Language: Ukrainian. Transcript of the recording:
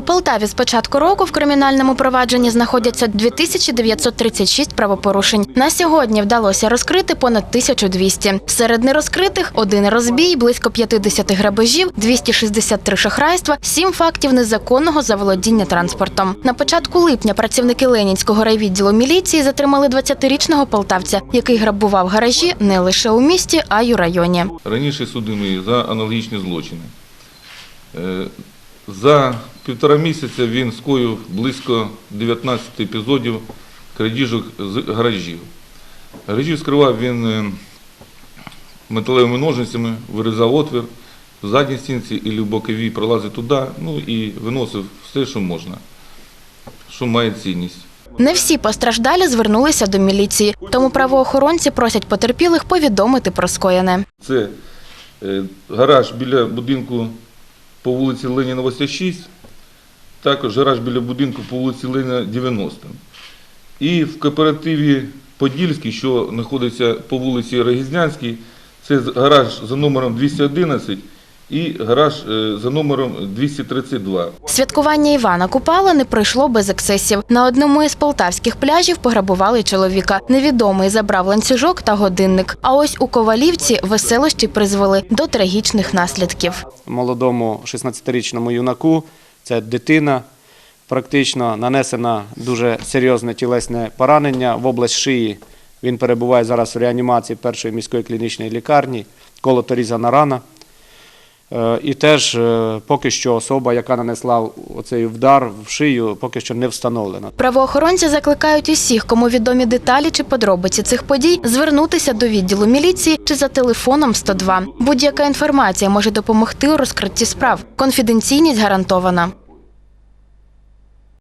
У Полтаві з початку року в кримінальному провадженні знаходяться 2936 правопорушень. На сьогодні вдалося розкрити понад 1200. Серед нерозкритих – один розбій, близько 50 грабежів, 263 шахрайства, 7 фактів незаконного заволодіння транспортом. На початку липня працівники Ленінського райвідділу міліції затримали 20-річного полтавця, який грабував гаражі не лише у місті, а й у районі. раніше судимий за аналогічні злочини. За півтора місяця він скоїв близько 19 епізодів крадіжок з гаражів. Гаражі скривав він е, металевими ножницями, вирізав отвір в задній стінці і в боковій пролазив туди, ну і виносив все, що можна, що має цінність. Не всі постраждалі звернулися до міліції, тому правоохоронці просять потерпілих повідомити про скоєне. Це е, гараж біля будинку по вулиці Леніна 86, також гараж біля будинку по вулиці Леніна 90. І в кооперативі Подільський, що знаходиться по вулиці Рогізнянській, це гараж за номером 211 і гараж е, за номером 232. Святкування Івана Купала не пройшло без ексцесів. На одному із полтавських пляжів пограбували чоловіка. Невідомий забрав ланцюжок та годинник. А ось у Ковалівці веселощі призвели до трагічних наслідків. молодому 16-річному юнаку, це дитина, практично нанесено дуже серйозне тілесне поранення в область шиї. Він перебуває зараз в реанімації першої міської клінічної лікарні, колото різана рана. Е, І теж е, поки що особа, яка нанесла оцей вдар в шию, поки що не встановлена. Правоохоронці закликають усіх, кому відомі деталі чи подробиці цих подій, звернутися до відділу міліції чи за телефоном 102. Будь-яка інформація може допомогти у розкритті справ. Конфіденційність гарантована.